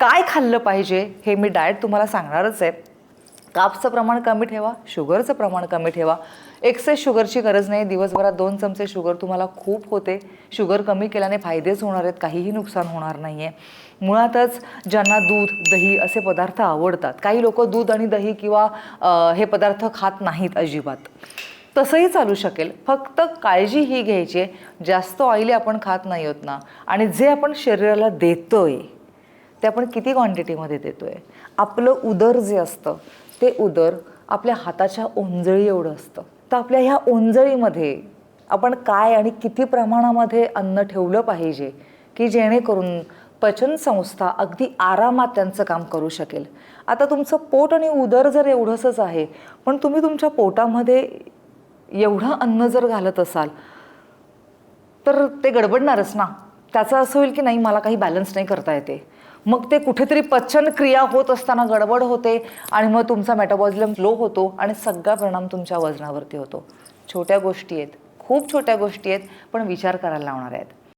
काय खाल्लं पाहिजे हे मी डाएट तुम्हाला सांगणारच आहे. कापचं प्रमाण कमी ठेवा शुगरचं प्रमाण कमी ठेवा. एक्सेस शुगरची गरज नाही. दिवसभरात दोन चमचे शुगर तुम्हाला खूप होते. शुगर कमी केल्याने फायदेच होणार आहेत. काहीही नुकसान होणार नाही आहे मुळातच ज्यांना दूध दही असे पदार्थ आवडतात काही लोक दूध आणि दही किंवा हे पदार्थ खात नाहीत अजिबात. तसंही चालू शकेल. फक्त काळजी ही घ्यायची आहे. जास्त ऑइली आपण खात नाही होत ना. आणि जे आपण शरीराला देतोय ते आपण किती क्वांटिटीमध्ये देतो आहे आपलं उदर जे असतं ते उदर आपल्या हाताच्या ओंजळी एवढं असतं. तर आपल्या ह्या ओंजळीमध्ये आपण काय आणि किती प्रमाणामध्ये अन्न ठेवलं पाहिजे की जेणेकरून पचन संस्था अगदी आरामात त्यांचं काम करू शकेल? आता तुमचं पोट आणि उदर जर एवढंसंच आहे पण तुम्ही तुमच्या पोटामध्ये एवढं अन्न जर घालत असाल तर ते गडबडणारच ना? त्याचं असं होईल की नाही मला काही बॅलन्स नाही करता येते. मग ते कुठेतरी पचन क्रिया होत असताना गडबड होते आणि मग तुमचा मेटाबॉलिझम लो होतो आणि सगळा परिणाम तुमच्या वजनावरती होतो. छोट्या गोष्टी आहेत खूप छोट्या गोष्टी आहेत पण विचार करायला लावणार आहेत.